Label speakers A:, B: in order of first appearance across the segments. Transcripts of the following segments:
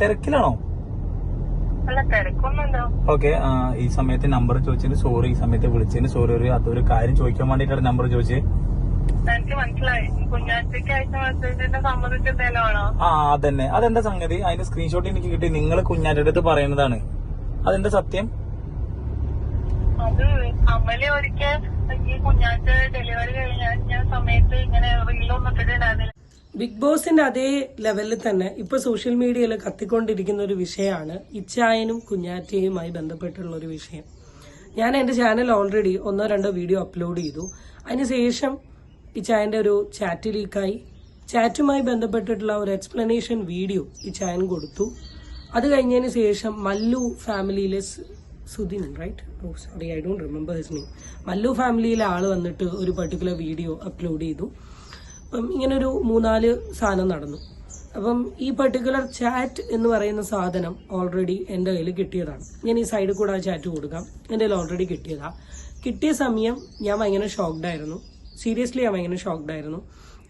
A: തിരക്കിലാണോ? Okay ഈ സമയത്ത് number ചോദിച്ചതിന് സോറി ഈ സമയത്ത് വിളിച്ചതിന് സോറി ഒരു അതൊരു കാര്യം ചോദിക്കാൻ വേണ്ടിട്ടാണ് നമ്പർ ചോദിച്ചത്.
B: എനിക്ക് മനസ്സിലായി.
A: ആ അതന്നെ. അതെന്താ സംഗതി? അതിന്റെ സ്ക്രീൻഷോട്ട് എനിക്ക് കിട്ടി. നിങ്ങൾ കുഞ്ഞാറ്റ അടുത്ത് പറയുന്നതാണ്. അതെന്താ സത്യം?
B: അത് അമ്മലി ഒരിക്കൽ ഈ കുഞ്ഞാറ്റ ഡെലിവറി കഴിഞ്ഞ സമയത്ത് ഇങ്ങനെ ഇട്ടിട്ടുണ്ടായിരുന്നില്ല.
C: ബിഗ് ബോസിന്റെ അതേ ലെവലിൽ തന്നെ ഇപ്പൊ സോഷ്യൽ മീഡിയയിൽ കത്തിക്കൊണ്ടിരിക്കുന്ന ഒരു വിഷയമാണ് ഇച്ചായനും കുഞ്ഞാറ്റയുമായി ബന്ധപ്പെട്ടുള്ള ഒരു വിഷയം. ഞാൻ എന്റെ ചാനൽ ഓൾറെഡി ഒന്നോ രണ്ടോ വീഡിയോ അപ്ലോഡ് ചെയ്തു. അതിനുശേഷം ഇച്ചായന്റെ ഒരു ചാറ്റ് ലീക്കായി ചാറ്റുമായി ബന്ധപ്പെട്ടിട്ടുള്ള ഒരു എക്സ്പ്ലനേഷൻ വീഡിയോ ഇച്ചായൻ കൊടുത്തു. അത് കഴിഞ്ഞതിന് ശേഷം മല്ലു ഫാമിലിയിലെ Sudhin right oh sorry I don't remember his name Mallu ഫാമിലിയിലെ ആൾ വന്നിട്ട് ഒരു പർട്ടിക്കുലർ വീഡിയോ അപ്ലോഡ് ചെയ്തു. അപ്പം ഇങ്ങനൊരു മൂന്നാൽ സാധനം നടന്നു. അപ്പം ഈ പെർട്ടിക്കുലർ ചാറ്റ് എന്ന് പറയുന്ന സാധനം ഓൾറെഡി എന്റെ കയ്യിൽ കിട്ടിയതാണ്. ഞാൻ ഈ സൈഡിൽ കൂടെ ആ ചാറ്റ് കൊടുക്കാം. എന്റെ കയ്യിൽ ഓൾറെഡി കിട്ടിയതാ. കിട്ടിയ സമയം ഞാൻ ഭയങ്കര ഷോക്ക്ഡ് ആയിരുന്നു. സീരിയസ്ലി ഞാൻ ഭയങ്കര ഷോക്ക്ഡ് ആയിരുന്നു.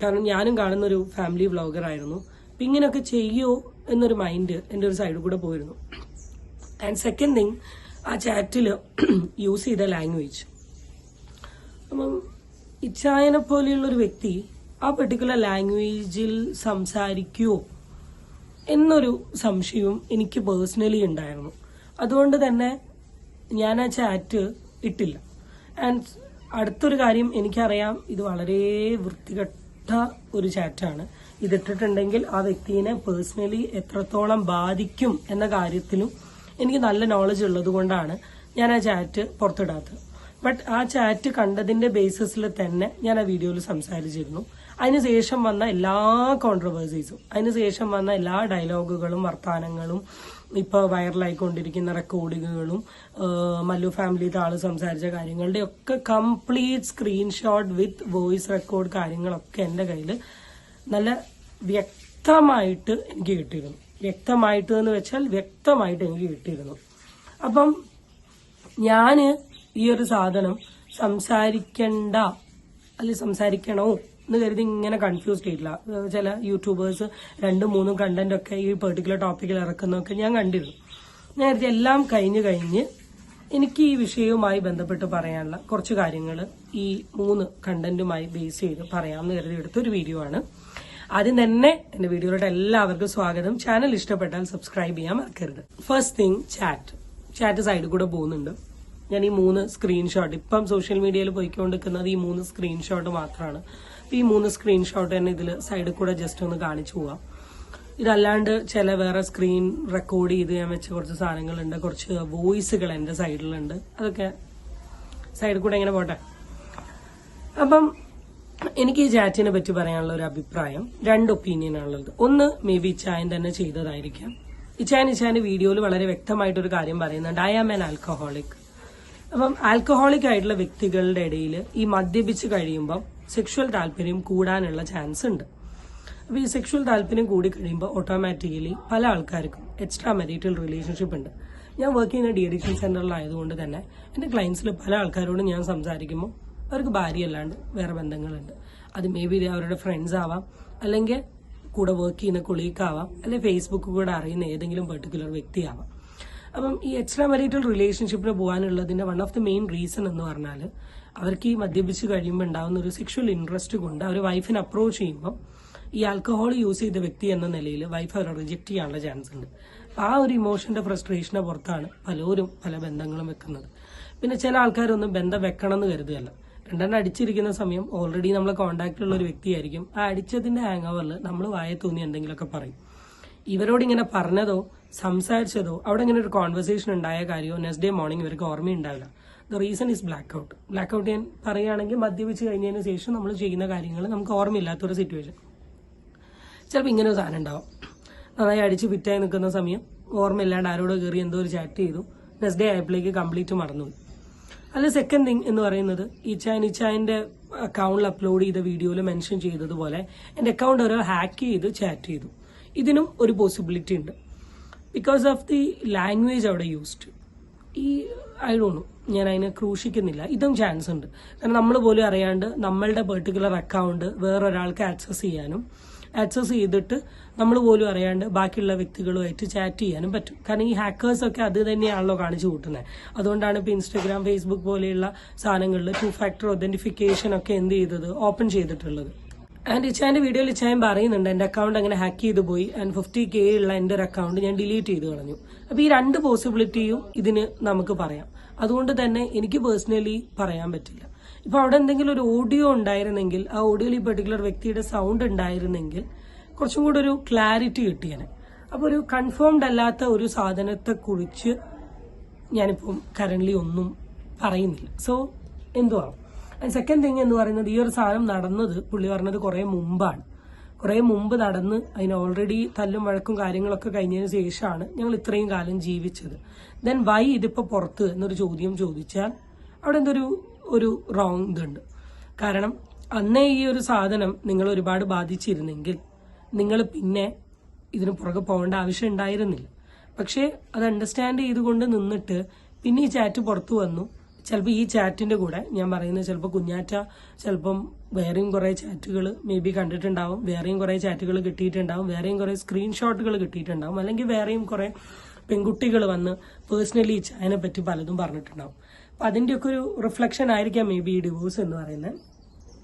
C: കാരണം ഞാനും കാണുന്നൊരു ഫാമിലി ബ്ലോഗർ ആയിരുന്നു. അപ്പം ഇങ്ങനെയൊക്കെ ചെയ്യോ എന്നൊരു മൈൻഡ് എന്റെ ഒരു സൈഡിൽ കൂടെ പോയിരുന്നു. ആൻഡ് സെക്കൻഡ് തിങ് ആ ചാറ്റിൽ യൂസ് ചെയ്ത ലാംഗ്വേജ് അപ്പം ഇച്ചായനെ പോലെയുള്ളൊരു വ്യക്തി ആ പെർട്ടിക്കുലർ ലാംഗ്വേജിൽ സംസാരിക്കുമോ എന്നൊരു സംശയവും എനിക്ക് പേഴ്സണലി ഉണ്ടായിരുന്നു. അതുകൊണ്ട് തന്നെ ഞാൻ ആ ചാറ്റ് ഇട്ടില്ല. ആൻഡ് അടുത്തൊരു കാര്യം എനിക്കറിയാം ഇത് വളരെ വൃത്തികെട്ട ഒരു ചാറ്റാണ് ഇതിട്ടിട്ടുണ്ടെങ്കിൽ ആ വ്യക്തിയെ പേഴ്സണലി എത്രത്തോളം ബാധിക്കും എന്ന കാര്യത്തിലും എനിക്ക് നല്ല നോളജ് ഉള്ളത് കൊണ്ടാണ് ഞാൻ ആ ചാറ്റ് പുറത്തിടാത്തത്. ബട്ട് ആ ചാറ്റ് കണ്ടതിന്റെ ബേസിസിൽ തന്നെ ഞാൻ ആ വീഡിയോയിൽ സംസാരിച്ചിരുന്നു. അതിനുശേഷം വന്ന എല്ലാ കോൺട്രവേഴ്സീസും അതിനുശേഷം വന്ന എല്ലാ ഡയലോഗുകളും വർത്തമാനങ്ങളും ഇപ്പോൾ വൈറലായിക്കൊണ്ടിരിക്കുന്ന റെക്കോർഡിങ്ങുകളും മല്ലു ഫാമിലി താൾ സംസാരിച്ച കാര്യങ്ങളുടെ ഒക്കെ complete screenshot with voice record കാര്യങ്ങളൊക്കെ എന്റെ കയ്യിൽ നല്ല വ്യക്തമായിട്ട് എനിക്ക് കിട്ടിയിരുന്നു. വ്യക്തമായിട്ട് എന്ന് വെച്ചാൽ വ്യക്തമായിട്ട് എനിക്ക് കിട്ടിയിരുന്നു. അപ്പം ഞാൻ ഈ ഒരു സാധനം സംസാരിക്കണ്ട അല്ലെ സംസാരിക്കണോ എന്ന് കരുതി ഇങ്ങനെ കൺഫ്യൂസ് ആയിട്ടില്ല. ചില യൂട്യൂബേഴ്സ് രണ്ടും മൂന്നും കണ്ടന്റ് ഒക്കെ ഈ പെർട്ടിക്കുലർ ടോപ്പിക്കിൽ ഇറക്കുന്നൊക്കെ ഞാൻ കണ്ടിരുന്നു. ഞാൻ കരുതി എല്ലാം കഴിഞ്ഞ് കഴിഞ്ഞ് എനിക്ക് ഈ വിഷയവുമായി ബന്ധപ്പെട്ട് പറയാനുള്ള കുറച്ച് കാര്യങ്ങൾ ഈ മൂന്ന് കണ്ടന്റുമായി ബേസ് ചെയ്ത് പറയാമെന്ന് കരുതി എടുത്തൊരു വീഡിയോ ആണ്. ആദ്യം തന്നെ എന്റെ വീഡിയോയിലോട്ട് എല്ലാവർക്കും സ്വാഗതം. ചാനൽ ഇഷ്ടപ്പെട്ടാൽ സബ്സ്ക്രൈബ് ചെയ്യാൻ മറക്കരുത്. ഫസ്റ്റ് തിങ് ചാറ്റ് ചാറ്റ് സൈഡിൽ കൂടെ പോകുന്നുണ്ട്. ഞാൻ ഈ മൂന്ന് സ്ക്രീൻഷോട്ട് ഇപ്പം സോഷ്യൽ മീഡിയയിൽ പോയിക്കൊണ്ടിരിക്കുന്നത് ഈ മൂന്ന് സ്ക്രീൻഷോട്ട് മാത്രമാണ് ഈ മൂന്ന് സ്ക്രീൻഷോട്ട് തന്നെ ഇതിൽ സൈഡിൽ കൂടെ ജസ്റ്റ് ഒന്ന് കാണിച്ചു പോവാം. ഇതല്ലാണ്ട് ചില വേറെ സ്ക്രീൻ റെക്കോർഡ് ചെയ്ത് ഞാൻ വെച്ച കുറച്ച് സാധനങ്ങളുണ്ട്. കുറച്ച് വോയിസുകൾ എന്റെ സൈഡിലുണ്ട് അതൊക്കെ സൈഡിൽ കൂടെ എങ്ങനെ പോട്ടെ. അപ്പം എനിക്ക് ഈ ചാറ്റിനെ പറ്റി പറയാനുള്ള ഒരു അഭിപ്രായം രണ്ട് ഒപ്പീനിയൻ ആണുള്ളത്. ഒന്ന് മേ ബി ഇച്ചായൻ തന്നെ ചെയ്തതായിരിക്കാം. ഇച്ചായൻ ഇച്ചായന്റെ വീഡിയോയിൽ വളരെ വ്യക്തമായിട്ടൊരു കാര്യം പറയുന്നുണ്ട്. ഐ ആം ആൻ ആൽക്കഹോളിക് അപ്പം ആൽക്കഹോളിക് ആയിട്ടുള്ള വ്യക്തികളുടെ ഇടയിൽ ഈ മദ്യപിച്ച് കഴിയുമ്പം സെക്ഷുവൽ താല്പര്യം കൂടാനുള്ള ചാൻസ് ഉണ്ട്. അപ്പൊ ഈ സെക്ഷുവൽ താല്പര്യം കൂടി കഴിയുമ്പോൾ ഓട്ടോമാറ്റിക്കലി പല ആൾക്കാർക്കും എക്സ്ട്രാ മെരിറ്റൽ റിലേഷൻഷിപ്പ് ഉണ്ട്. ഞാൻ വർക്ക് ചെയ്യുന്ന ഡി അഡിക്ഷൻ സെന്ററിലായതുകൊണ്ട് തന്നെ എന്റെ ക്ലയൻസിൽ പല ആൾക്കാരോടും ഞാൻ സംസാരിക്കുമ്പോൾ അവർക്ക് ഭാര്യ അല്ലാണ്ട് വേറെ ബന്ധങ്ങളുണ്ട്. അത് മേ ബി അവരുടെ ഫ്രണ്ട്സ് ആവാം അല്ലെങ്കിൽ കൂടെ വർക്ക് ചെയ്യുന്ന കൊളീഗ് ആവാം അല്ലെങ്കിൽ ഫേസ്ബുക്ക് കൂടെ അറിയുന്ന ഏതെങ്കിലും പെർട്ടിക്കുലർ വ്യക്തിയാവാം അപ്പം ഈ എക്സ്ട്രാ മെറിറ്റൽ റിലേഷൻഷിപ്പിന് പോകാനുള്ളതിന്റെ one of the main reason എന്ന് പറഞ്ഞാൽ അവർക്ക് ഈ മദ്യപിച്ച് കഴിയുമ്പോൾ ഉണ്ടാകുന്ന ഒരു സെക്ഷൽ ഇൻട്രസ്റ്റ് കൊണ്ട് അവർ വൈഫിനെ അപ്രോച്ച് ചെയ്യുമ്പോൾ ഈ ആൽക്കഹോൾ യൂസ് ചെയ്ത വ്യക്തി എന്ന നിലയിൽ വൈഫ് അവരെ റിജക്റ്റ് ചെയ്യാനുള്ള ചാൻസ് ഉണ്ട്. ആ ഒരു ഇമോഷന്റെ ഫ്രസ്ട്രേഷനെ പുറത്താണ് പലരും പല ബന്ധങ്ങളും വെക്കുന്നത്. പിന്നെ ചില ആൾക്കാരൊന്നും ബന്ധം വെക്കണം എന്ന് കരുതുകയല്ല. രണ്ടെണ്ണം അടിച്ചിരിക്കുന്ന സമയം ഓൾറെഡി നമ്മളെ കോണ്ടാക്റ്റിലുള്ള ഒരു വ്യക്തിയായിരിക്കും. ആ അടിച്ചതിന്റെ ഹാങ് ഓവറിൽ നമ്മൾ വായ തോന്നി എന്തെങ്കിലുമൊക്കെ പറയും. ഇവരോട് ഇങ്ങനെ പറഞ്ഞതോ സംസാരിച്ചതോ അവിടെ ഇങ്ങനെ ഒരു കോൺവെർസേഷൻ ഉണ്ടായ കാര്യമോ നെക്സ്റ്റ് ഡേ മോർണിംഗ് ഇവർക്ക് ഓർമ്മയുണ്ടാവില്ല. The reason is black out black out ഞാൻ പറയുകയാണെങ്കിൽ മദ്യപിച്ച് കഴിഞ്ഞതിന് ശേഷം നമ്മൾ ചെയ്യുന്ന കാര്യങ്ങൾ നമുക്ക് ഓർമ്മയില്ലാത്തൊരു സിറ്റുവേഷൻ ചിലപ്പോൾ ഇങ്ങനെ ഒരു സാധനം ഉണ്ടാവും. നന്നായി അടിച്ച് ഫിറ്റായി നിൽക്കുന്ന സമയം ഓർമ്മയില്ലാണ്ട് ആരോടോ കയറി എന്തോ ഒരു ചാറ്റ് ചെയ്തു. നെക്സ്റ്റ് ഡേ ആയപ്പോഴേക്ക് കംപ്ലീറ്റ് മറന്നുപോയി. അല്ല സെക്കൻഡ് തിങ് എന്ന് പറയുന്നത് ഇച്ചായൻ ഇച്ചായന്റെ അക്കൗണ്ടിൽ അപ്ലോഡ് ചെയ്ത വീഡിയോയിൽ മെൻഷൻ ചെയ്തതുപോലെ എന്റെ അക്കൗണ്ട് ഓരോ ഹാക്ക് ചെയ്ത് ചാറ്റ് ചെയ്തു. ഇതിനും ഒരു പോസിബിലിറ്റി ഉണ്ട്. ബിക്കോസ് ഓഫ് ദി ലാംഗ്വേജ് അവിടെ യൂസ്ഡ് ഈ ഐ ഡോണ്ട് ഞാൻ അതിനെ ക്രൂശിക്കുന്നില്ല. ഇതും ചാൻസ് ഉണ്ട്. കാരണം നമ്മൾ പോലും അറിയാണ്ട് നമ്മളുടെ പെർട്ടിക്കുലർ അക്കൗണ്ട് വേറൊരാൾക്ക് ആക്സസ് ചെയ്യാനും ആക്സസ് ചെയ്തിട്ട് നമ്മൾ പോലും അറിയാണ്ട് ബാക്കിയുള്ള വ്യക്തികളുമായിട്ട് ചാറ്റ് ചെയ്യാനും പറ്റും. കാരണം ഈ ഹാക്കേഴ്സൊക്കെ അത് തന്നെയാണല്ലോ കാണിച്ചു കൂട്ടുന്നത് അതുകൊണ്ടാണ് ഇപ്പോൾ ഇൻസ്റ്റഗ്രാം ഫേസ്ബുക്ക് പോലെയുള്ള സാധനങ്ങളിൽ ടു ഫാക്ടർ ഒതന്റിഫിക്കേഷൻ ഒക്കെ എന്ത് ചെയ്തത് ഓപ്പൺ ചെയ്തിട്ടുള്ളത്. ആൻഡ് ഇച്ചാന്റെ വീഡിയോയിൽ ഇച്ചാൻ പറയുന്നുണ്ട് എന്റെ അക്കൗണ്ട് അങ്ങനെ ഹാക്ക് ചെയ്തു പോയി. ആൻഡ് ഫിഫ്റ്റി കെ ഉള്ള എന്റെ ഒരു അക്കൗണ്ട് ഞാൻ ഡിലീറ്റ് ചെയ്ത് കളഞ്ഞു. അപ്പോൾ ഈ രണ്ട് പോസിബിലിറ്റിയും ഇതിന് നമുക്ക് പറയാം. അതുകൊണ്ട് തന്നെ എനിക്ക് പേഴ്സണലി പറയാൻ പറ്റില്ല. ഇപ്പൊ അവിടെ എന്തെങ്കിലും ഒരു ഓഡിയോ ഉണ്ടായിരുന്നെങ്കിൽ ആ ഓഡിയോയിൽ ഈ പെർട്ടിക്കുലർ വ്യക്തിയുടെ സൗണ്ട് ഉണ്ടായിരുന്നെങ്കിൽ കുറച്ചും കൂടെ ഒരു ക്ലാരിറ്റി കിട്ടിയാണ് അപ്പോൾ ഒരു കൺഫേംഡ് അല്ലാത്ത ഒരു സാധനത്തെ കുറിച്ച് ഞാനിപ്പം കറന്റ് ഒന്നും പറയുന്നില്ല. സോ എന്തുവാ? സെക്കൻഡ് തിങ് എന്ന് പറയുന്നത് ഈ ഒരു സാധനം നടന്നത് പുള്ളി പറഞ്ഞത് കുറെ മുമ്പാണ്. കുറെ മുമ്പ് നടന്ന് അതിന് ഓൾറെഡി തല്ലും വഴക്കും കാര്യങ്ങളൊക്കെ കഴിഞ്ഞതിന് ശേഷമാണ് ഞങ്ങൾ ഇത്രയും കാലം ജീവിച്ചത്. ദെൻ വൈ ഇതിപ്പോ പുറത്ത് എന്നൊരു ചോദ്യം ചോദിച്ചാൽ അവിടെ എന്തൊരു ഒരു റോങ് ഇതുണ്ട്. കാരണം അന്നേ ഈ ഒരു സാധനം നിങ്ങൾ ഒരുപാട് ബാധിച്ചിരുന്നെങ്കിൽ നിങ്ങൾ പിന്നെ ഇതിന് പുറകെ പോകേണ്ട ആവശ്യം ഉണ്ടായിരുന്നില്ല. പക്ഷേ അത് അണ്ടർസ്റ്റാൻഡ് ചെയ്തുകൊണ്ട് നിന്നിട്ട് പിന്നെ ഈ ചാറ്റ് പുറത്തു വന്നു. ചിലപ്പോൾ ഈ ചാറ്റിന്റെ കൂടെ ഞാൻ പറയുന്നത് ചിലപ്പോൾ കുഞ്ഞാറ്റ ചിലപ്പം വേറെയും കുറെ ചാറ്റുകൾ മേ ബി കണ്ടിട്ടുണ്ടാവും. വേറെയും കുറെ ചാറ്റുകൾ കിട്ടിയിട്ടുണ്ടാവും. വേറെയും കുറെ സ്ക്രീൻഷോട്ടുകൾ കിട്ടിയിട്ടുണ്ടാവും. അല്ലെങ്കിൽ വേറെയും കുറെ പെൺകുട്ടികൾ വന്ന് പേഴ്സണലി ഈ ചായനെ പറ്റി പലതും പറഞ്ഞിട്ടുണ്ടാവും. അപ്പൊ അതിന്റെയൊക്കെ ഒരു റിഫ്ലക്ഷൻ ആയിരിക്കാം മേ ബി ഈ ഡിവോഴ്സ് എന്ന് പറയുന്നത്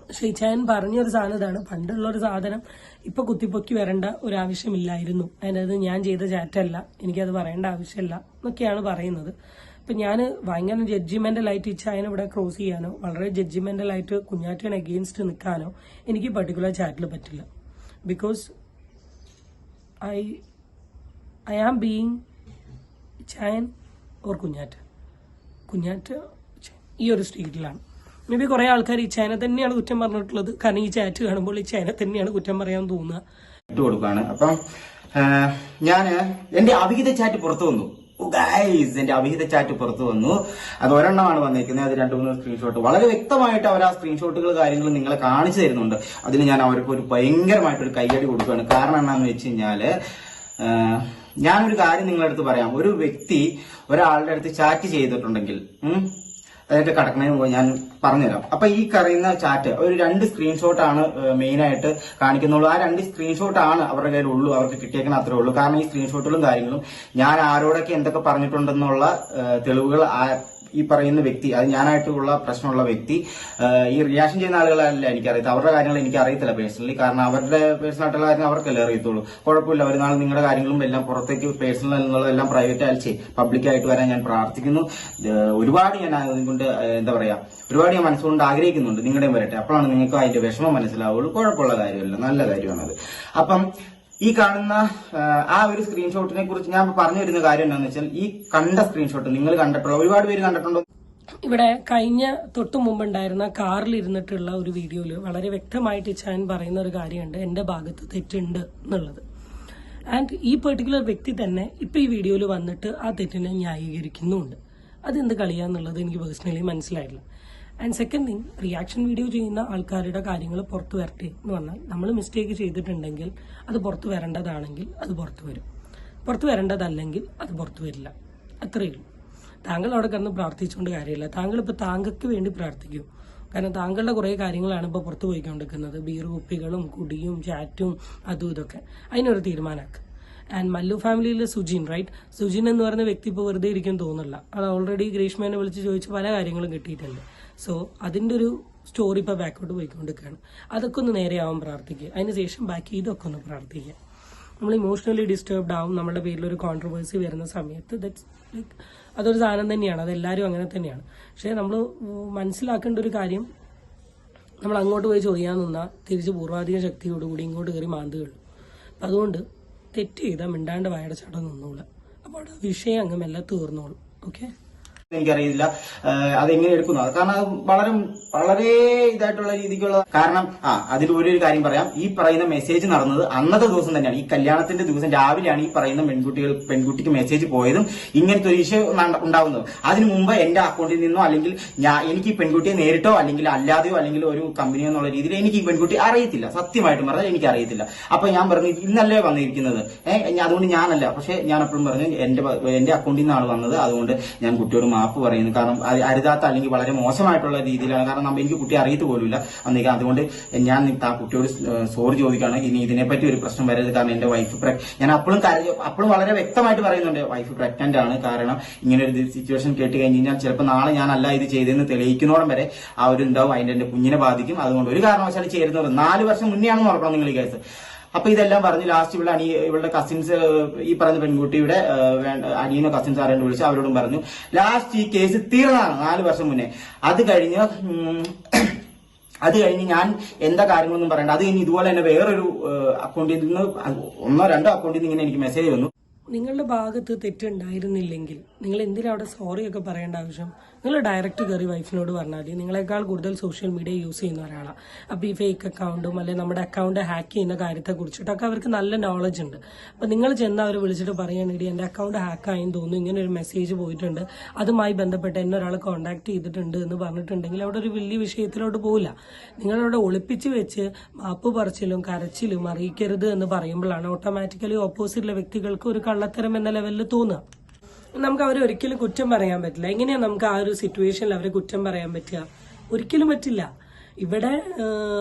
C: പക്ഷെ ചായൻ പറഞ്ഞൊരു സാധനം ഇതാണ്. പണ്ടുള്ള ഒരു സാധനം ഇപ്പൊ കുത്തിപ്പൊക്കി വരേണ്ട ഒരു ആവശ്യമില്ലായിരുന്നു അതിനത് ഞാൻ ചെയ്ത ചാറ്റല്ല. എനിക്കത് പറയേണ്ട ആവശ്യമില്ല എന്നൊക്കെയാണ് പറയുന്നത്. അപ്പൊ ഞാൻ ഭയങ്കര ജഡ്ജിമെന്റൽ ആയിട്ട് ഇച്ചായനെ ഇവിടെ ക്രോസ് ചെയ്യാനോ വളരെ ജഡ്ജിമെന്റൽ ആയിട്ട് കുഞ്ഞാറ്റൻ അഗെയിൻസ്റ്റ് നിൽക്കാനോ എനിക്ക് പർട്ടിക്കുലർ ചാറ്റിൽ പറ്റില്ല. Because I I am being ചായൻ or കുഞ്ഞാറ്റ്. കുഞ്ഞാറ്റ് ഈ ഒരു സ്റ്റേറ്റിലാണ് മേ ബി കുറെ ആൾക്കാർ ഈ ചൈന തന്നെയാണ് കുറ്റം പറഞ്ഞിട്ടുള്ളത്. കാരണം ഈ ചാറ്റ് കാണുമ്പോൾ ഈ ചൈന തന്നെയാണ് കുറ്റം പറയാൻ തോന്നുക.
D: കൊടുക്കുകയാണ്. അപ്പം ഞാൻ എന്റെ അവിഹിത ചാറ്റ് പുറത്തു വന്നു. ഗൈസ് എന്റെ അവിഹിത ചാറ്റ് പുറത്തു വന്നു. അത് ഒരെണ്ണമാണ് വന്നിരിക്കുന്നത്. അത് രണ്ട് മൂന്ന് സ്ക്രീൻഷോട്ട് വളരെ വ്യക്തമായിട്ട് അവർ ആ സ്ക്രീൻഷോട്ടുകൾ കാര്യങ്ങൾ നിങ്ങളെ കാണിച്ചു തരുന്നുണ്ട്. അതിന് ഞാൻ അവർക്ക് ഒരു ഭയങ്കരമായിട്ടൊരു കയ്യടി കൊടുക്കുകയാണ്. കാരണം എന്താണെന്ന് വെച്ച് കഴിഞ്ഞാൽ ഞാനൊരു കാര്യം നിങ്ങളുടെ അടുത്ത് പറയാം. ഒരു വ്യക്തി ഒരാളുടെ അടുത്ത് ചാറ്റ് ചെയ്തിട്ടുണ്ടെങ്കിൽ അതിന്റെ കടക്കണതിന് മുമ്പ് ഞാൻ പറഞ്ഞുതരാം. അപ്പൊ ഈ കറിയുന്ന ചാറ്റ് ഒരു രണ്ട് സ്ക്രീൻഷോട്ട് ആണ് മെയിൻ ആയിട്ട് കാണിക്കുന്നുള്ളൂ. ആ രണ്ട് സ്ക്രീൻഷോട്ട് ആണ് അവരുടെ കയ്യിൽ ഉള്ളൂ അവർക്ക് കിട്ടിയേക്കുന്ന അത്രേ ഉള്ളൂ. കാരണം ഈ സ്ക്രീൻഷോട്ടുകളും കാര്യങ്ങളും ഞാൻ ആരോടൊക്കെ എന്തൊക്കെ പറഞ്ഞിട്ടുണ്ടെന്നുള്ള തെളിവുകൾ ആ- ഈ പറയുന്ന വ്യക്തി അത് ഞാനായിട്ടുള്ള പ്രശ്നമുള്ള വ്യക്തി ഈ റിയാക്ഷൻ ചെയ്യുന്ന ആളുകളല്ല എനിക്കറിയത്തില്ല അവരുടെ കാര്യങ്ങൾ എനിക്ക് അറിയത്തില്ല പേഴ്സണലി കാരണം അവരുടെ പേഴ്സണൽ ആയിട്ടുള്ള കാര്യം അവർക്കല്ലേ അറിയത്തുള്ളൂ. കുഴപ്പമില്ല. ഒരു നാൾ നിങ്ങളുടെ കാര്യങ്ങളും എല്ലാം പുറത്തേക്ക് പേഴ്സണൽ എന്നുള്ളതെല്ലാം പ്രൈവറ്റ് ആയിട്ട് പബ്ലിക്കായിട്ട് വരാൻ ഞാൻ പ്രാർത്ഥിക്കുന്നു. ഒരുപാട് ഞാൻ അതുകൊണ്ട് എന്താ പറയാ ഒരുപാട് ഞാൻ മനസ്സുകൊണ്ട് ആഗ്രഹിക്കുന്നുണ്ട്. നിങ്ങളുടെയും വരട്ടെ. അപ്പോഴാണ് നിങ്ങൾക്ക് അതിന്റെ വിഷമം മനസ്സിലാവുള്ളൂ. കുഴപ്പമുള്ള കാര്യമല്ല. നല്ല കാര്യമാണത്. അപ്പം ഈ കാണുന്ന ആ, ഒരു സ്ക്രീൻഷോട്ടിനെ കുറിച്ച് ഞാൻ പറഞ്ഞു വരുന്ന കാര്യം എന്താണെന്ന് വെച്ചാൽ ഈ കണ്ട സ്ക്രീൻഷോട്ട് നിങ്ങൾ കണ്ടിട്ടുള്ള ഒരുപാട് പേര് കണ്ടിട്ടുണ്ടോ?
C: ഇവിടെ കഴിഞ്ഞ തൊട്ടു മുമ്പുണ്ടായിരുന്ന കാറിൽ ഇരുന്നിട്ടുള്ള ഒരു വീഡിയോയിൽ വളരെ വ്യക്തമായിട്ട് ഞാൻ പറയുന്ന ഒരു കാര്യമുണ്ട്. എന്റെ ഭാഗത്ത് തെറ്റുണ്ട് എന്നുള്ളത്. ആൻഡ് ഈ പെർട്ടിക്കുലർ വ്യക്തി തന്നെ ഇപ്പൊ ഈ വീഡിയോയിൽ വന്നിട്ട് ആ തെറ്റിനെ ന്യായീകരിക്കുന്നുമുണ്ട് അതെന്ത് കളിയാന്നുള്ളത് എനിക്ക് പേഴ്സണലി മനസ്സിലായില്ല and second thing reaction video ചെയ്യുന്ന ആൾക്കാരുടെ കാര്യങ്ങൾ പുറത്തു വരട്ടെ എന്ന് പറഞ്ഞാൽ നമ്മൾ മിസ്റ്റേക്ക് ചെയ്തിട്ടുണ്ടെങ്കിൽ അത് പുറത്തു വരേണ്ടതാണെങ്കിൽ അത് പുറത്തു വരും. പുറത്തു വരേണ്ടതല്ലെങ്കിൽ അത് പുറത്തു വരില്ല. അത്രയേ ഉള്ളൂ. താങ്കൾ അവിടെ കിടന്ന് പ്രാർത്ഥിച്ചുകൊണ്ട് കാര്യമില്ല. താങ്കൾ ഇപ്പോൾ താങ്കൾക്ക് വേണ്ടി പ്രാർത്ഥിക്കൂ. കാരണം താങ്കളുടെ കുറേ കാര്യങ്ങളാണ് ഇപ്പോൾ പുറത്തു പോയിക്കൊണ്ടിരിക്കുന്നത്. ബീർ കുപ്പികളും കുടിയും ചാറ്റും അതും ഇതൊക്കെ. അതിനൊരു തീരുമാനമാക്കുക ആൻഡ് മല്ലു ഫാമിലിയിലെ സുജിൻ റൈറ്റ് സുജിൻ എന്ന് പറയുന്ന വ്യക്തി ഇപ്പോൾ വെറുതെ ഇരിക്കും തോന്നില്ല അത് ഓൾറെഡി ഗ്രീഷ്മേനെ വിളിച്ച് ചോദിച്ച് പല കാര്യങ്ങളും കിട്ടിയിട്ടുണ്ട്. സോ അതിന്റെ ഒരു സ്റ്റോറി ഇപ്പോൾ ബാക്കോട്ട് പോയിക്കൊണ്ടിരിക്കുകയാണ്. അതൊക്കെ ഒന്ന് നേരെയാവാൻ പ്രാർത്ഥിക്കുക. അതിനുശേഷം ബാക്കി ഇതൊക്കെ ഒന്ന് പ്രാർത്ഥിക്കുക. നമ്മൾ ഇമോഷണലി ഡിസ്റ്റർബ്ഡ് ആവും. നമ്മുടെ പേരിൽ ഒരു കോൺട്രവേഴ്സി വരുന്ന സമയത്ത് ദറ്റ്സ് ലൈക്ക് അതൊരു സാധനം തന്നെയാണ്. അതെല്ലാവരും അങ്ങനെ തന്നെയാണ്. പക്ഷേ നമ്മൾ മനസ്സിലാക്കേണ്ട ഒരു കാര്യം നമ്മൾ അങ്ങോട്ട് പോയി ചൊറിയാൻ നിന്നാൽ തിരിച്ച് പൂർവാധിക ശക്തിയോടുകൂടി ഇങ്ങോട്ട് കയറി മാന്തുകയുള്ളൂ. അപ്പം അതുകൊണ്ട് തെറ്റ് ചെയ്താൽ മിണ്ടാണ്ട് വായടച്ചാട്ടം ചടം നിന്നോളൂ അപ്പോൾ വിഷയം അങ്ങ് മെല്ലെ തീർന്നോളും. ഓക്കെ
D: എനിക്കറിയില്ല. അതെങ്ങനെ എടുക്കുന്നു? കാരണം അത് വളരെ വളരെ ഇതായിട്ടുള്ള രീതിക്കുള്ള കാരണം ആ അതിൽ ഒരു കാര്യം പറയാം. ഈ പറയുന്ന മെസ്സേജ് നടന്നത് അന്നത്തെ ദിവസം തന്നെയാണ്. ഈ കല്യാണത്തിന്റെ ദിവസം രാവിലെയാണ് ഈ പറയുന്ന പെൺകുട്ടികൾ പെൺകുട്ടിക്ക് മെസ്സേജ് പോയതും ഇങ്ങനത്തെ ഒരു ഇഷ്യൂ ഉണ്ടാവുന്നത്. അതിനു മുമ്പ് എന്റെ അക്കൗണ്ടിൽ നിന്നോ അല്ലെങ്കിൽ എനിക്ക് ഈ പെൺകുട്ടിയെ നേരിട്ടോ അല്ലെങ്കിൽ അല്ലാതെയോ അല്ലെങ്കിൽ ഒരു കമ്പനിയോ എന്നുള്ള രീതിയിൽ എനിക്ക് ഈ പെൺകുട്ടി അറിയത്തില്ല. സത്യമായിട്ടും പറഞ്ഞാൽ എനിക്ക് അറിയത്തില്ല. അപ്പൊ ഞാൻ പറഞ്ഞു ഇന്നല്ലേ വന്നിരിക്കുന്നത്. അതുകൊണ്ട് ഞാനല്ല. പക്ഷെ ഞാൻ എപ്പോഴും പറഞ്ഞു എന്റെ എന്റെ അക്കൗണ്ടിൽ നിന്നാണ് വന്നത്. അതുകൊണ്ട് ഞാൻ കുട്ടിയോട് മാപ്പ് പറയുന്നു. കാരണം അരുതാത്ത അല്ലെങ്കിൽ വളരെ മോശമായിട്ടുള്ള രീതിയിലാണ്. കാരണം നമ്മൾ എനിക്ക് കുട്ടി അറിയത്ത് പോലുമില്ല. അന്നേക്ക് അതുകൊണ്ട് ഞാൻ ആ കുട്ടിയോട് സോറി ചോദിക്കുകയാണ് ഇനി ഇതിനെപ്പറ്റി ഒരു പ്രശ്നം വരരുത്. കാരണം എന്റെ വൈഫ് ഞാൻ അപ്പോഴും അപ്പോഴും വളരെ വ്യക്തമായിട്ട് പറയുന്നുണ്ട്. വൈഫ് പ്രഗ്നന്റ് ആണ്. കാരണം ഇങ്ങനെ ഒരു സിറ്റുവേഷൻ കേട്ട് കഴിഞ്ഞ് കഴിഞ്ഞാൽ ചിലപ്പോൾ നാളെ ഞാനല്ല ഇത് ചെയ്തതെന്ന് തെളിയിക്കുന്നോടം വരെ ഒരു ഉണ്ടാവും അതിന്റെ എന്റെ കുഞ്ഞിനെ ബാധിക്കും. അതുകൊണ്ട് ഒരു കാരണവശാലും ചേരുന്നത് നാല് വർഷം മുന്നേ ആണെന്ന് ഉറപ്പാണ് നിങ്ങൾ ഈ കേസ് അപ്പൊ ഇതെല്ലാം പറഞ്ഞ് ലാസ്റ്റ് ഇവിടെ അനിയ ഇവളുടെ കസിൻസ് ഈ പറഞ്ഞ പെൺകുട്ടിയുടെ അനിയനോ കസിൻസ് ആരെയും വിളിച്ച് അവരോടും പറഞ്ഞു. ലാസ്റ്റ് ഈ കേസ് തീർന്നതാണ് നാല് വർഷം മുന്നേ. അത് കഴിഞ്ഞ് അത് കഴിഞ്ഞ് ഞാൻ എന്താ കാര്യങ്ങളൊന്നും പറയണ്ട. അത് കഴിഞ്ഞ് ഇതുപോലെ തന്നെ വേറൊരു അക്കൗണ്ടിൽ നിന്ന് ഒന്നോ രണ്ടോ അക്കൗണ്ടിൽ നിന്ന് ഇങ്ങനെ എനിക്ക് മെസ്സേജ് വന്നു.
C: നിങ്ങളുടെ ഭാഗത്ത് തെറ്റുണ്ടായിരുന്നില്ലെങ്കിൽ നിങ്ങൾ എന്തിനാ അവിടെ സോറി ഒക്കെ പറയേണ്ട ആവശ്യം? നിങ്ങൾ ഡയറക്റ്റ് കയറി വൈഫിനോട് പറഞ്ഞാൽ മതി. നിങ്ങളെക്കാൾ കൂടുതൽ സോഷ്യൽ മീഡിയ യൂസ് ചെയ്യുന്ന ഒരാളാണ് അപ്പോൾ ഈ ഫേക്ക് അക്കൗണ്ടും അല്ലെങ്കിൽ നമ്മുടെ അക്കൗണ്ട് ഹാക്ക് ചെയ്യുന്ന കാര്യത്തെ കുറിച്ചിട്ടൊക്കെ അവർക്ക് നല്ല നോളജ് ഉണ്ട്. അപ്പോൾ നിങ്ങൾ ചെന്ന് അവർ വിളിച്ചിട്ട് പറയുകയാണെങ്കിൽ എന്റെ അക്കൗണ്ട് ഹാക്ക് ആയെന്ന് തോന്നുന്നു. ഇങ്ങനെ ഒരു മെസ്സേജ് പോയിട്ടുണ്ട്. അതുമായി ബന്ധപ്പെട്ട് എന്നെ ഒരാൾ കോൺടാക്ട് ചെയ്തിട്ടുണ്ട് എന്ന് പറഞ്ഞിട്ടുണ്ടെങ്കിൽ അവിടെ ഒരു വലിയ വിഷയത്തിലോട്ട് പോകില്ല നിങ്ങളവിടെ ഒളിപ്പിച്ച് വെച്ച് മാപ്പ് പറച്ചിലും കരച്ചിലും അറിയിക്കരുത് എന്ന് പറയുമ്പോഴാണ് ഓട്ടോമാറ്റിക്കലി ഓപ്പോസിറ്റിലെ വ്യക്തികൾക്ക് ഒരു കള്ളത്തരം എന്ന ലെവലിൽ തോന്നുക. നമുക്ക് അവരെ ഒരിക്കലും കുറ്റം പറയാൻ പറ്റില്ല. എങ്ങനെയാണ് നമുക്ക് ആ ഒരു സിറ്റുവേഷനിൽ അവരെ കുറ്റം പറയാൻ പറ്റുക? ഒരിക്കലും പറ്റില്ല. ഇവിടെ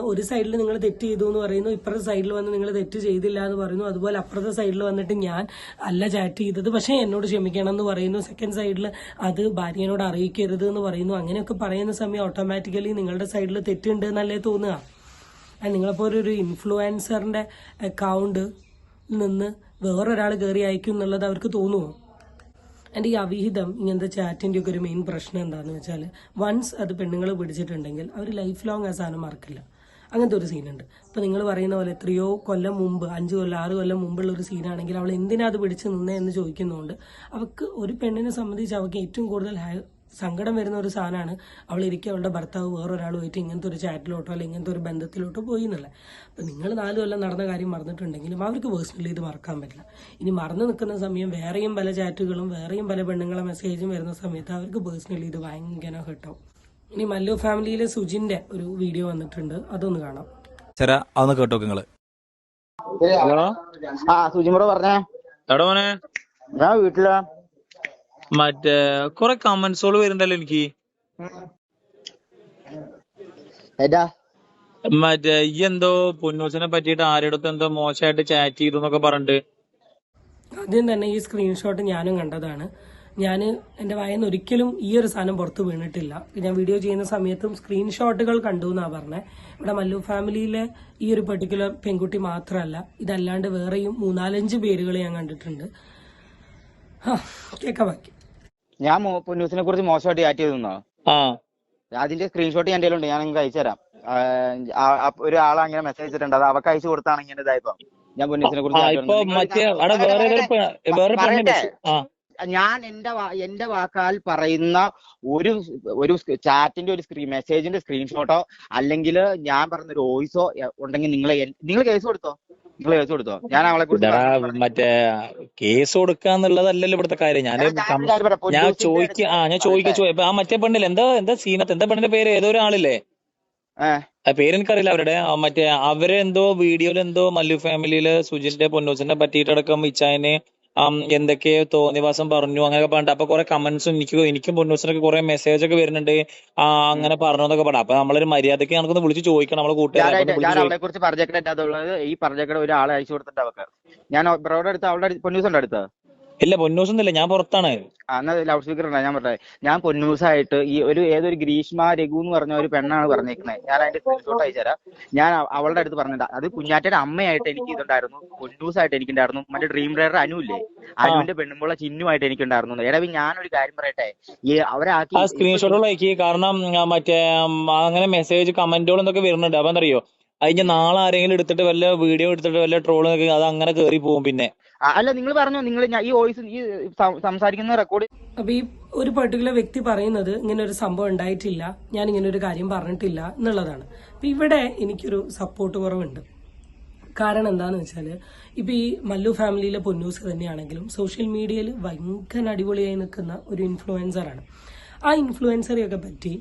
C: ഒരു സൈഡിൽ നിങ്ങൾ തെറ്റ് ചെയ്തു എന്ന് പറയുന്നു ഇപ്പുറത്തെ സൈഡിൽ വന്ന് നിങ്ങൾ തെറ്റ് ചെയ്തില്ല എന്ന് പറയുന്നു അതുപോലെ അപ്പുറത്തെ സൈഡിൽ വന്നിട്ട് ഞാൻ അല്ല ചാറ്റ് ചെയ്തത് പക്ഷേ എന്നോട് ക്ഷമിക്കണം എന്ന് പറയുന്നു. സെക്കൻഡ് സൈഡിൽ അത് ഭാര്യനോട് അറിയിക്കരുത് എന്ന് പറയുന്നു. അങ്ങനെയൊക്കെ പറയുന്ന സമയം ഓട്ടോമാറ്റിക്കലി നിങ്ങളുടെ സൈഡിൽ തെറ്റുണ്ട് എന്നല്ലേ തോന്നുക? നിങ്ങളെപ്പോലെ ഒരു ഇൻഫ്ലുവൻസറിന്റെ അക്കൗണ്ട് നിന്ന് വേറൊരാൾ കയറി അയക്കും എന്നുള്ളത് അവർക്ക് തോന്നുമോ എന്റെ ഈ അവിഹിതം ഇങ്ങനത്തെ ചാറ്റിന്റെ ഒക്കെ ഒരു മെയിൻ പ്രശ്നം എന്താണെന്ന് വെച്ചാൽ വൺസ് അത് പെണ്ണുങ്ങൾ പിടിച്ചിട്ടുണ്ടെങ്കിൽ അവർ ലൈഫ് ലോങ് ആ സാധനം മറക്കില്ല. അങ്ങനത്തെ ഒരു സീനുണ്ട് ഇപ്പം നിങ്ങൾ പറയുന്ന പോലെ എത്രയോ കൊല്ലം മുമ്പ് അഞ്ച് കൊല്ലം ആറ് കൊല്ലം മുമ്പുള്ള ഒരു സീനാണെങ്കിൽ അവൾ എന്തിനാ അത് പിടിച്ച് നിന്നേ എന്ന് ചോദിക്കുന്നതുകൊണ്ട് അവൾക്ക് ഒരു പെണ്ണിനെ സംബന്ധിച്ച് അവൾക്ക് ഏറ്റവും കൂടുതൽ സങ്കടം വരുന്ന ഒരു സാധനമാണ്. അവൾ ഇരിക്കുക അവളുടെ ഭർത്താവ് വേറൊരാളുമായിട്ട് ഇങ്ങനത്തെ ഒരു ചാറ്റിലോട്ടോ അല്ലെങ്കിൽ ഇങ്ങനത്തെ ഒരു ബന്ധത്തിലോട്ടോ പോയി എന്നല്ല. അപ്പം നിങ്ങൾ നാല് കൊല്ലം നടന്ന കാര്യം മറന്നിട്ടുണ്ടെങ്കിലും അവർക്ക് പേഴ്സണലി ഇത് മറക്കാൻ പറ്റില്ല. ഇനി മറന്നു നിൽക്കുന്ന സമയം വേറെയും പല ചാറ്റുകളും വേറെയും പല പെണ്ണുങ്ങളെ മെസ്സേജും വരുന്ന സമയത്ത് അവർക്ക് പേഴ്സണലി ഇത് ഭയങ്കര കേട്ടോ ഇനി മല്ലു ഫാമിലിയിലെ സുജിന്റെ ഒരു വീഡിയോ വന്നിട്ടുണ്ട്. അതൊന്ന് കാണാം.
A: ചേരാ അതൊന്ന് കേട്ടോ നിങ്ങൾ.
E: ഹലോ?
D: ആ സുജിമുറ പറഞ്ഞേ.
E: എവിടെ മോനെ?
D: ഞാൻ വീട്ടിലാ.
E: മറ്റേ കൊറേ കമന്റ്സുകൾ വരുന്നുണ്ടല്ലോ എനിക്ക്. മറ്റേ ഈ എന്തോ പൊന്നൂസിനെ പറ്റിയിട്ട് ആരുടെ എന്തോ മോശമായിട്ട് ചാറ്റ് ചെയ്തു എന്നൊക്കെ പറഞ്ഞിട്ട്.
C: ആദ്യം തന്നെ ഈ സ്ക്രീൻഷോട്ട് ഞാനും കണ്ടതാണ്. ഞാൻ എന്റെ വായന ഒരിക്കലും ഈ ഒരു സാധനം പുറത്ത് വീണിട്ടില്ല. ഞാൻ വീഡിയോ ചെയ്യുന്ന സമയത്തും സ്ക്രീൻഷോട്ടുകൾ കണ്ടു എന്നാ പറഞ്ഞത് ഇവിടെ മല്ലു ഫാമിലിയിലെ ഈ ഒരു പെർട്ടിക്കുലർ പെൺകുട്ടി മാത്രമല്ല ഇതല്ലാണ്ട് വേറെയും മൂന്നാലഞ്ച് പേരുകൾ ഞാൻ കണ്ടിട്ടുണ്ട്. ആ കേൾക്കാം ബാക്കി.
F: ഞാൻ ന്യൂസിനെ പൊന്നൂസിനെ കുറിച്ച് മോശമായിട്ട് ചാറ്റ് ചെയ്തെന്നോ
E: ആ.
F: അതിന്റെ സ്ക്രീൻഷോട്ട് ഞാൻ ഉണ്ട് ഞാൻ നിങ്ങൾക്ക് അയച്ചു തരാം. ഒരു ആളെ അങ്ങനെ മെസ്സേജ് അയച്ചിട്ടുണ്ട് അത് അവക്ക് അയച്ചു കൊടുത്താണ് ഇങ്ങനെ ഇതായപ്പോ ഞാൻ പൊന്നൂസിനെ കുറിച്ച് ഞാൻ എന്റെ എന്റെ വാക്കാൽ പറയുന്ന ഒരു ഒരു ചാറ്റിന്റെ ഒരു സ്ക്രീൻ മെസ്സേജിന്റെ സ്ക്രീൻഷോട്ടോ അല്ലെങ്കിൽ ഞാൻ പറഞ്ഞ ഒരു വോയിസോ ഉണ്ടെങ്കിൽ നിങ്ങൾ നിങ്ങൾ കേസ് കൊടുത്തോ? നിങ്ങൾ കേസ് കൊടുത്തോ? ഞാൻ അവളെ കുറിച്ച്
E: മറ്റേ കേസ് കൊടുക്കാന്നുള്ളതല്ലല്ലോ ഇവിടുത്തെ കാര്യം. ഞാൻ ഞാൻ ചോദിക്ക ആ ഞാൻ ചോദിക്ക ആ മറ്റേ പെണ്ണില്ല? എന്താ എന്താ സീനത്ത് എന്താ പെണ്ണിന്റെ പേര്? ഏതോ ഒരാളില്ലേ? പേരെനിക്കറിയില്ല അവരുടെ. മറ്റേ അവരെന്തോ വീഡിയോയിലെന്തോ മല്ലു ഫാമിലിയിൽ സുജിന്റെ പൊന്നൂസിനെ പറ്റിയിട്ടടക്കം ഇച്ചായന് എന്തൊക്കെയോ തോന്നിവാസം പറഞ്ഞു അങ്ങനെയൊക്കെ പറഞ്ഞിട്ട്. അപ്പൊ കുറെ കമന്റ്സും എനിക്ക് എനിക്കും പൊന്നൂസിനൊക്കെ കുറെ മെസ്സേജ് ഒക്കെ വരുന്നുണ്ട്. ആ അങ്ങനെ പറഞ്ഞു എന്നൊക്കെ പറഞ്ഞു. അപ്പൊ നമ്മളൊരു മര്യാദയ്ക്ക് നമുക്കൊന്ന് വിളിച്ച് ചോദിക്കണം നമ്മളെ കൂട്ടുകാരെ
F: കുറിച്ച് പറഞ്ഞേക്കണത് ഈ പറഞ്ഞേക്കണ ഒരാളെ അയച്ചു കൊടുത്തിട്ട് അവക്ക് ഞാൻ ബ്രോയുടെ അടുത്ത് അവളുടെ അടുത്ത് പൊന്നൂസുണ്ട് അടുത്ത്?
E: ഇല്ല പൊന്നൂസൊന്നുമില്ല ഞാൻ പുറത്താണ്.
F: ആ, എന്നാ ലൗഡ് സ്പീക്കർ ഉണ്ടായി ഞാൻ പറഞ്ഞത് ഞാൻ പൊന്നൂസായിട്ട് ഈ ഒരു ഏതൊരു ഗ്രീഷ്മ രഘു എന്ന് പറഞ്ഞ ഒരു പെണ്ണാണ് പറഞ്ഞേക്കുന്നത് ഞാൻ അതിന്റെ സ്ക്രീൻഷോട്ട് അയച്ചുതരാം ഞാൻ അവ- അവളുടെ അടുത്ത് പറഞ്ഞത്. അത് കുഞ്ഞാറ്റയുടെ അമ്മയായിട്ട് എനിക്ക് ഇതുണ്ടായിരുന്നു. പൊന്നൂസായിട്ട് എനിക്കുണ്ടായിരുന്നു. മറ്റേ ഡ്രീം ഡ്രൈവർ അനു ഇല്ലേ? അനുവിന്റെ പെണ്ണുമ്പോൾ ചിഹ്നുമായിട്ട് എനിക്കുണ്ടായിരുന്നു എടാ പിന്നെ ഞാനൊരു കാര്യം പറയട്ടെ? ഈ അവരാക്കി
E: ആ സ്ക്രീൻഷോട്ടുകൾ അയക്കി കാരണം മറ്റേ അങ്ങനെ മെസ്സേജ് കമന്റുകൾ എന്തൊക്കെ വരുന്നുണ്ട്. അപ്പൊ എന്തറിയോ അതിന് നാളെ ആരെങ്കിലും എടുത്തിട്ട് വല്ല വീഡിയോ എടുത്തിട്ട് വല്ല ട്രോൾ അത് അങ്ങനെ കേറി പോകും പിന്നെ.
F: അല്ല നിങ്ങൾ പറഞ്ഞു നിങ്ങൾ ഈ വോയിസ് ഈ സംസാരിക്കുന്ന റെക്കോർഡ്
C: അപ്പൊ ഈ ഒരു പെർട്ടിക്കുലർ വ്യക്തി പറയുന്നത് ഇങ്ങനെ ഒരു സംഭവം ഉണ്ടായിട്ടില്ല ഞാൻ ഇങ്ങനെ ഒരു കാര്യം പറഞ്ഞിട്ടില്ല എന്നുള്ളതാണ്. അപ്പൊ ഇവിടെ എനിക്കൊരു സപ്പോർട്ട് കുറവുണ്ട്. കാരണം എന്താന്ന് വെച്ചാൽ ഇപ്പൊ ഈ മല്ലു ഫാമിലിയിലെ പൊന്നൂസ് തന്നെയാണെങ്കിലും സോഷ്യൽ മീഡിയയിൽ ഭയങ്കര അടിപൊളിയായി നിൽക്കുന്ന ഒരു ഇൻഫ്ലുവൻസറാണ് ആ ഇൻഫ്ലുവൻസറെയൊക്കെ പറ്റി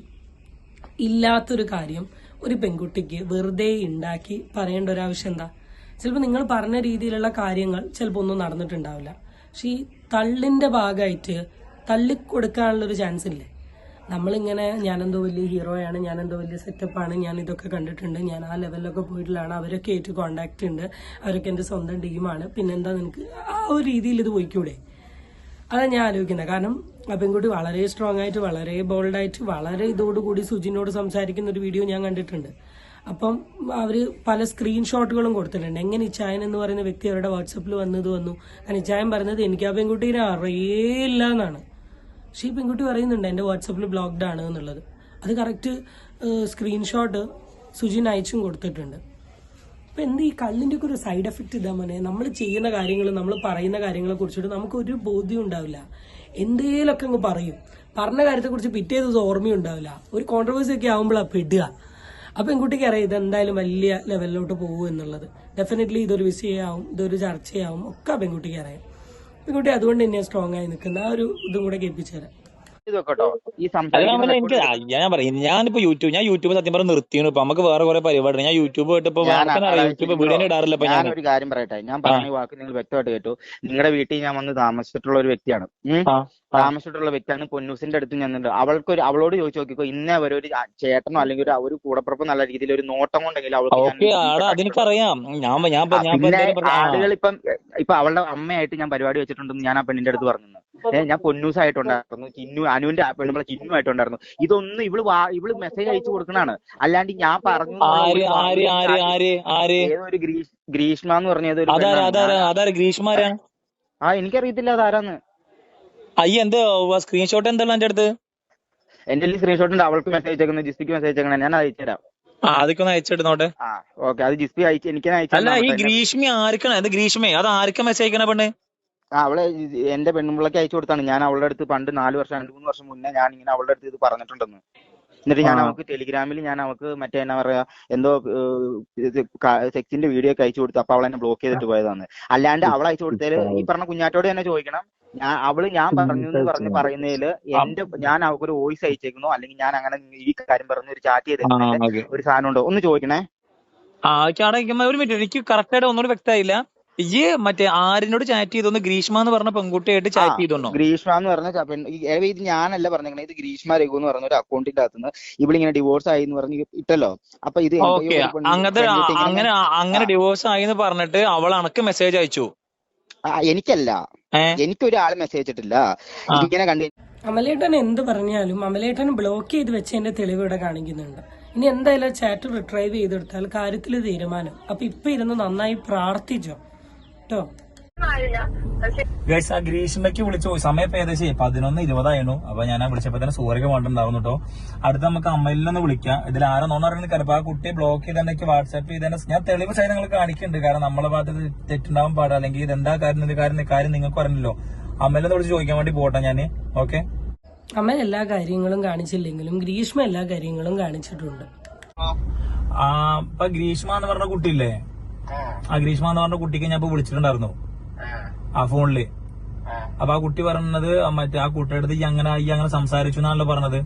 C: ഇല്ലാത്തൊരു കാര്യം ഒരു പെൺകുട്ടിക്ക് വെറുതെ ഉണ്ടാക്കി പറയേണ്ട ഒരാവശ്യം എന്താ? ചിലപ്പോൾ നിങ്ങൾ പറഞ്ഞ രീതിയിലുള്ള കാര്യങ്ങൾ ചിലപ്പോൾ ഒന്നും നടന്നിട്ടുണ്ടാവില്ല. പക്ഷെ ഈ തള്ളിന്റെ ഭാഗമായിട്ട് തള്ളിക്കൊടുക്കാനുള്ളൊരു ചാൻസ് ഇല്ലേ? നമ്മളിങ്ങനെ ഞാനെന്തോ വലിയ ഹീറോയാണ് ഞാനെന്തോ വലിയ സെറ്റപ്പാണ് ഞാൻ ഇതൊക്കെ കണ്ടിട്ടുണ്ട് ഞാൻ ആ ലെവലിലൊക്കെ പോയിട്ടുള്ളതാണ് അവരൊക്കെ ആയിട്ട് കോണ്ടാക്ട് ഉണ്ട് അവരൊക്കെ എന്റെ സ്വന്തം ടീമാണ് പിന്നെന്താ നിനക്ക്? ആ ഒരു രീതിയിൽ ഇത് പോയിക്കൂടെ? അതാണ് ഞാൻ ആലോചിക്കുന്നത്. കാരണം ആ പെൺകുട്ടി വളരെ സ്ട്രോങ് ആയിട്ട് വളരെ ബോൾഡായിട്ട് വളരെ ഇതോടുകൂടി സുജിനോട് സംസാരിക്കുന്ന ഒരു വീഡിയോ ഞാൻ കണ്ടിട്ടുണ്ട്. അപ്പം അവർ പല സ്ക്രീൻഷോട്ടുകളും കൊടുത്തിട്ടുണ്ട്. എങ്ങനെ ഇച്ചായൻ എന്ന് പറയുന്ന വ്യക്തി അവരുടെ വാട്സപ്പിൽ വന്നത് വന്നു. കാരണം ഇച്ചായൻ പറഞ്ഞത് എനിക്ക് ആ പെൺകുട്ടീനെ അറിയില്ല എന്നാണ് പക്ഷേ ഈ പെൺകുട്ടി പറയുന്നുണ്ട് എന്റെ വാട്സപ്പിൽ ബ്ലോക്ക്ഡ് ആണ് എന്നുള്ളത്. അത് കറക്റ്റ് സ്ക്രീൻഷോട്ട് സുജിൻ അയച്ചും കൊടുത്തിട്ടുണ്ട്. അപ്പം എന്ത് ഈ കല്ലിന്റെ ഒക്കെ ഒരു സൈഡ് എഫക്റ്റ് ഇതാ മോനെ? നമ്മൾ ചെയ്യുന്ന കാര്യങ്ങൾ നമ്മൾ പറയുന്ന കാര്യങ്ങളെ കുറിച്ചിട്ട് നമുക്കൊരു ബോധ്യം ഉണ്ടാവില്ല. എന്തേലൊക്കെ അങ്ങ് പറയും. പറഞ്ഞ കാര്യത്തെക്കുറിച്ച് പിറ്റേ ദിവസം ഓർമ്മയുണ്ടാവില്ല. ഒരു കോൺട്രവേഴ്സി ഒക്കെ ആകുമ്പോഴാണ് പെടുക. അപ്പൊ പെൺകുട്ടിക്ക് അറിയാം ഇത് എന്തായാലും വലിയ ലെവലിലോട്ട് പോകും എന്നുള്ളത്. ഡെഫിനറ്റ്ലി ഇതൊരു വിഷയമാവും ഇതൊരു ചർച്ചയാവും ഒക്കെ ആ പെൺകുട്ടിക്ക് അറിയാം. പെൺകുട്ടി അതുകൊണ്ട് തന്നെയാണ് സ്ട്രോങ് ആയി നിൽക്കുന്ന. ആ ഒരു ഇതും കൂടെ കേൾപ്പിച്ചു തരാം.
D: ഇത് വെക്കട്ടോ ഈ സംസാരിക്കുന്ന
E: എനിക്ക് ഞാൻ പറയും ഞാനിപ്പോ യൂട്യൂബ് ഞാൻ യൂട്യൂബ് സത്യം പറഞ്ഞ നിർത്തിയാണ് ഇപ്പൊ. നമുക്ക് വേറെ കുറെ പരിപാടി ഞാൻ യൂട്യൂബ് പോയിട്ട് ഇപ്പൊ യൂട്യൂബ് വീഡിയോ ഇടാറില്ല ഇപ്പൊ ഞാൻ.
D: ഒരു കാര്യം പറയട്ടെ. ഞാൻ പറഞ്ഞ വാക്ക് നിങ്ങൾ വ്യക്തമായിട്ട് കേട്ടു. നിങ്ങളുടെ വീട്ടിൽ ഞാൻ വന്ന് താമസിച്ചിട്ടുള്ള ഒരു വ്യക്തിയാണ്. താമസിച്ചിട്ടുള്ള വ്യക്തിയാണ് പൊന്നൂസിന്റെ അടുത്ത് ഞാൻ അവൾക്ക് ഒരു അവളോട് ചോദിച്ചു നോക്കിക്കോ. ഇന്നേ വരെ ഒരു ചേട്ടനോ അല്ലെങ്കിൽ ഒരു ഒരു കൂടപ്പുറപ്പ് നല്ല രീതിയിൽ ഒരു നോട്ടം കൊണ്ടെങ്കിൽ അവൾക്ക് ഞാൻ. ആളുകൾ ഇപ്പം ഇപ്പൊ അവളുടെ അമ്മയായിട്ട് ഞാൻ പരിപാടി വെച്ചിട്ടുണ്ടെന്ന് ഞാൻ ആ പെണ്ണിന്റെ അടുത്ത് പറഞ്ഞു ഏഹ് ഞാൻ പൊന്നൂസ് ആയിട്ടുണ്ടായിരുന്നു ചിന്നു അനുവിന്റെ പെണ്ണുമ്പളെ ചിന്നു ആയിട്ടുണ്ടായിരുന്നു ഇതൊന്നും ഇവൾ വാ- ഇവൾ മെസ്സേജ് അയച്ചു കൊടുക്കണാണ് അല്ലാണ്ട് ഞാൻ പറഞ്ഞു ഏതൊരു ഗ്രീഷ്മ എന്ന്
E: പറഞ്ഞത്
D: ആ എനിക്കറിയത്തില്ല അതാരാന്ന്.
E: അയ്യ എന്ത് സ്ക്രീൻഷോട്ട് എന്താണ് എന്റെ അടുത്ത്?
D: എന്റെ സ്ക്രീൻഷോട്ട് ഉണ്ട്. അവൾക്ക് മെസ്സേജ് അയച്ചേക്കുന്നത് ജിസ്പിക്ക് മെസ്സേജ് അയച്ചേക്കണേ ഞാൻ അയച്ചുതരാം.
E: അതൊക്കെ ഒന്ന് അയച്ചിടുന്നോട്ടെ
D: ഓക്കെ അത് ജിസ്പി അയച്ചു എനിക്ക്
E: അല്ല ഈ ഗ്രീഷ്മി ആർക്കാണ്? അത് ഗ്രീഷ്മേ അത് ആർക്കാ മെസ്സേജ് അയക്കണ പെണ്ണ്?
D: ആ അവളെ എന്റെ പെൺപിള്ളക്ക് അയച്ചു കൊടുത്താണ്. ഞാൻ അവളുടെ അടുത്ത് പണ്ട് നാല് വർഷം രണ്ട് മൂന്ന് വർഷം മുന്നേ ഞാൻ ഇങ്ങനെ അവളുടെ അടുത്ത് ഇത് പറഞ്ഞിട്ടുണ്ടെന്ന്. എന്നിട്ട് ഞാൻ അവൾക്ക് ടെലിഗ്രാമിൽ ഞാൻ അവൾക്ക് മറ്റേ എന്നാ പറയാ എന്തോ സെക്സിന്റെ വീഡിയോ ഒക്കെ അയച്ചു കൊടുത്തു. അപ്പൊ അവൾ എന്നെ ബ്ലോക്ക് ചെയ്തിട്ട് പോയതാണ്. അല്ലാണ്ട് അവൾ അയച്ചു കൊടുത്തതിൽ ഈ പറഞ്ഞ കുഞ്ഞാറ്റോട് തന്നെ ചോദിക്കണം. ഞാൻ അവൾ ഞാൻ പറഞ്ഞു എന്ന് പറഞ്ഞ് പറയുന്നതിൽ എന്റെ ഞാൻ അവൾക്ക് ഒരു വോയിസ് അയച്ചേക്കുന്നു. അല്ലെങ്കിൽ ഞാൻ അങ്ങനെ ഈ കാര്യം പറഞ്ഞ് ഒരു ചാറ്റ്
E: ചെയ്ത
D: ഒരു സാധനം ഉണ്ടോ? ഒന്ന് ചോദിക്കണേ.
E: ആ ചാടാ ഒരു മിനിറ്റ്. എനിക്ക് കറക്റ്റ് ആയിട്ട് ഒന്നുകൂടി വ്യക്തമായില്ല. ഈ മറ്റേ ആരിനോട് ചാറ്റ് ചെയ്തോന്ന് ഗ്രീഷ്മ എന്ന് പറഞ്ഞ പെൺകുട്ടിയായിട്ട് ചാറ്റ് ചെയ്തോന്നോ?
D: ഗ്രീഷ്മ എന്ന് പറഞ്ഞ ഇത് ഞാനല്ല പറഞ്ഞേ ഇത് ഗ്രീഷ്മ രഘു എന്ന് പറഞ്ഞ ഒരു അക്കൗണ്ടിന്റെ അകത്തുനിന്ന് ഇവളിങ്ങനെ ഡിവോഴ്സ് ആയി എന്ന് പറഞ്ഞ് ഇട്ടല്ലോ. അപ്പൊ ഇത്
E: അങ്ങനത്തെ അങ്ങനെ അങ്ങനെ ഡിവോഴ്സ് ആയി എന്ന് പറഞ്ഞിട്ട് അവൾ അണക്ക് മെസ്സേജ് അയച്ചു?
D: എനിക്കല്ല.
E: എനിക്ക്
D: എനിക്കൊരാൾ മെസ്സേജ്
E: ഇട്ടില്ല.
D: ഇങ്ങനെ കണ്ടു
C: അമലേട്ടൻ എന്ത് പറഞ്ഞാലും അമലേട്ടൻ ബ്ലോക്ക് ചെയ്ത് വെച്ചതിന്റെ തെളിവ് ഇവിടെ കാണിക്കുന്നുണ്ട്. ഇനി എന്തായാലും ചാറ്റ് റിട്രൈവ് ചെയ്തെടുത്താൽ കാര്യത്തിൽ തീരുമാനം. അപ്പൊ ഇപ്പൊ ഇരുന്ന് നന്നായി പ്രാർത്ഥിച്ചോ? കേട്ടോ.
A: ഗൈസ് ആ ഗ്രീഷ്മയ്ക്ക് വിളിച്ചു. സമയം ഏകദേശം പതിനൊന്ന് ഇരുപതായിരുന്നു. അപ്പൊ ഞാൻ ആ വിളിച്ചപ്പോ തന്നെ സൂര്യക്ക് വേണ്ടിണ്ടായിരുന്നു കേട്ടോ. അടുത്ത നമുക്ക് അമ്മയിലൊന്ന് വിളിക്കാം. ഇതിൽ ആരോ നോന്ന് പറയുന്നത് കാരണം ആ കുട്ടിയെ ബ്ലോക്ക് ചെയ്ത് ചെയ്തെന്നെനിക്ക് വാട്സാപ്പ് ചെയ്ത് ഞാൻ തെളിവ് സൈഡ് നിങ്ങൾ കാണിക്കുന്നുണ്ട്. കാരണം നമ്മളെ ഭാഗത്ത് തെറ്റുണ്ടാവാൻ പാടില്ല. അല്ലെങ്കിൽ ഇതെന്താ കാര്യം ഇത് കാര്യം കാര്യം നിങ്ങൾക്ക് പറഞ്ഞല്ലോ അമ്മയിലൊന്ന് വിളിച്ച് ചോദിക്കാൻ വേണ്ടി പോട്ടെ ഞാൻ ഓക്കെ
C: അമ്മ എല്ലാ കാര്യങ്ങളും കാണിച്ചില്ലെങ്കിലും ഗ്രീഷ്മ എല്ലാ കാര്യങ്ങളും കാണിച്ചിട്ടുണ്ട്.
A: ആ ഇപ്പൊ ഗ്രീഷ്മ എന്ന് പറഞ്ഞ കുട്ടിയില്ലേ? ആ ഗ്രീഷ്മ എന്ന് പറഞ്ഞ കുട്ടിക്ക് ഞാൻ ഇപ്പൊ വിളിച്ചിട്ടുണ്ടായിരുന്നു. ആ. ഫോണിൽ. അപ്പൊ ആ കുട്ടി പറഞ്ഞത് മറ്റേ ആ കുട്ടിയുടെ അടുത്ത് ഈ അങ്ങനെ ഈ അങ്ങനെ സംസാരിച്ചു എന്നാണല്ലോ പറഞ്ഞത്?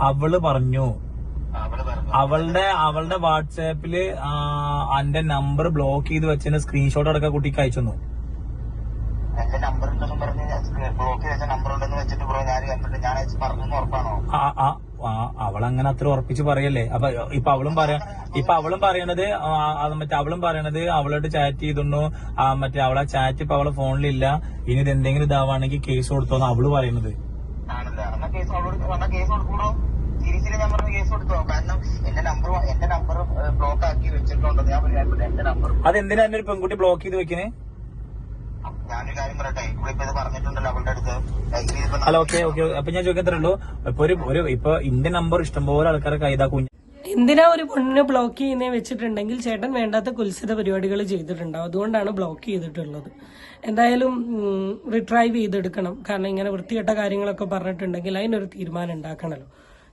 A: അവൾ പറഞ്ഞു. അവളുടെ അവളുടെ വാട്സാപ്പിൽ എന്റെ നമ്പർ ബ്ലോക്ക് ചെയ്ത് വെച്ചതിന്റെ സ്ക്രീൻഷോട്ട് അടക്കം കുട്ടിക്ക് അയച്ചു തന്നു.
D: നമ്പർ ഉണ്ടെന്ന് പറഞ്ഞ് ബ്ലോക്ക് ചെയ്ത നമ്പർ ഉണ്ടെന്ന് വെച്ചിട്ട് ഞാൻ ഞാൻ അയച്ച് പറഞ്ഞു ഉറപ്പാണോ?
A: ആ ആ, അവളങ്ങനെ അത്ര ഉറപ്പിച്ച് പറയല്ലേ? അപ്പൊ ഇപ്പൊ അവളും പറയാ ഇപ്പൊ അവളും പറയണത് മറ്റേ അവളും പറയണത് അവളോട്ട് ചാറ്റ് ചെയ്തിരുന്നു ആ മറ്റേ അവളെ ചാറ്റ് ഇപ്പൊ അവളെ ഫോണിലില്ല. ഇനി ഇത് എന്തെങ്കിലും ഇതാവാണെങ്കിൽ കേസ് കൊടുത്തോന്ന് അവൾ പറയുന്നത്
D: കേസ് അവളോട് എന്നാ കേസ് കൊടുക്കൂടോ? സീരീസിൽ ഞാൻ പറഞ്ഞ കേസ് കൊടുത്തോ? കാരണം എന്റെ നമ്പർ എന്റെ നമ്പർ ബ്ലോക്ക് ആക്കി വെച്ചിട്ടുണ്ടോ? ഞാൻ എന്റെ നമ്പർ
A: അതെന്തിനാ എന്നെ ഒരു പെൺകുട്ടി ബ്ലോക്ക് ചെയ്ത് വെക്കണേ?
D: ഞാനൊരു കാര്യം പറയട്ടെ? ഇവിടെ ഇപ്പൊ ഇത് പറഞ്ഞിട്ടുണ്ടല്ലോ അവളുടെ അടുത്ത്.
A: അല്ല ഓക്കെ ഓക്കെ അപ്പൊ ഞാൻ ചോദിക്കത്തേ ഉള്ളൂ ഇപ്പൊ ഒരു ഒരു ഇപ്പൊ ഇന്ത്യൻ നമ്പർ ഇഷ്ടംപോലെ ആൾക്കാരെ കൈതാ കുഞ്ഞ്
C: എന്തിനാ ഒരു പെണ്ണിനെ ബ്ലോക്ക് ചെയ്യുന്നേ വെച്ചിട്ടുണ്ടെങ്കിൽ ചേട്ടൻ വേണ്ടാത്ത കുൽസിത പരിപാടികൾ ചെയ്തിട്ടുണ്ടാവും. അതുകൊണ്ടാണ് ബ്ലോക്ക് ചെയ്തിട്ടുള്ളത്. എന്തായാലും റിട്രൈവ് ചെയ്തെടുക്കണം. കാരണം ഇങ്ങനെ വൃത്തികെട്ട കാര്യങ്ങളൊക്കെ പറഞ്ഞിട്ടുണ്ടെങ്കിൽ അതിനൊരു തീരുമാനം ഉണ്ടാക്കണമല്ലോ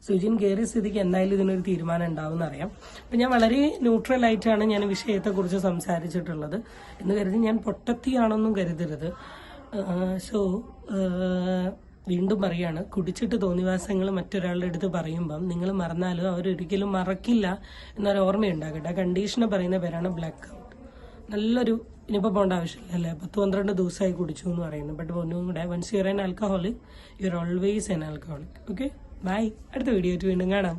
C: സുജിൻ കയറിയ സ്ഥിതിക്ക് എന്തായാലും ഇതിനൊരു തീരുമാനം ഉണ്ടാവും എന്നറിയാം അപ്പം ഞാൻ വളരെ ന്യൂട്രൽ ആയിട്ടാണ് ഞാൻ വിഷയത്തെക്കുറിച്ച് സംസാരിച്ചിട്ടുള്ളത്. എന്ന് കരുതി ഞാൻ പൊട്ടത്തിയാണെന്നും കരുതരുത്. സോ വീണ്ടും പറയാണ് കുടിച്ചിട്ട് തോന്നിവാസങ്ങൾ മറ്റൊരാളുടെ അടുത്ത് പറയുമ്പം നിങ്ങൾ മറന്നാലും അവരൊരിക്കലും മറക്കില്ല എന്നൊരു ഓർമ്മയുണ്ടാകട്ടെ. ആ കണ്ടീഷനെ പറയുന്ന പേരാണ് ബ്ലാക്ക് ഔട്ട് നല്ലൊരു ഇനിയിപ്പോൾ പോകേണ്ട ആവശ്യമില്ല അല്ലേ? പത്ത് പന്ത്രണ്ട് ദിവസമായി കുടിച്ചു എന്ന് പറയുന്നു. ബട്ട് ഒന്നും കൂടെ once your an alcoholic you are always an alcoholic okay bye അടുത്ത വീഡിയോ വീണ്ടും കാണാം.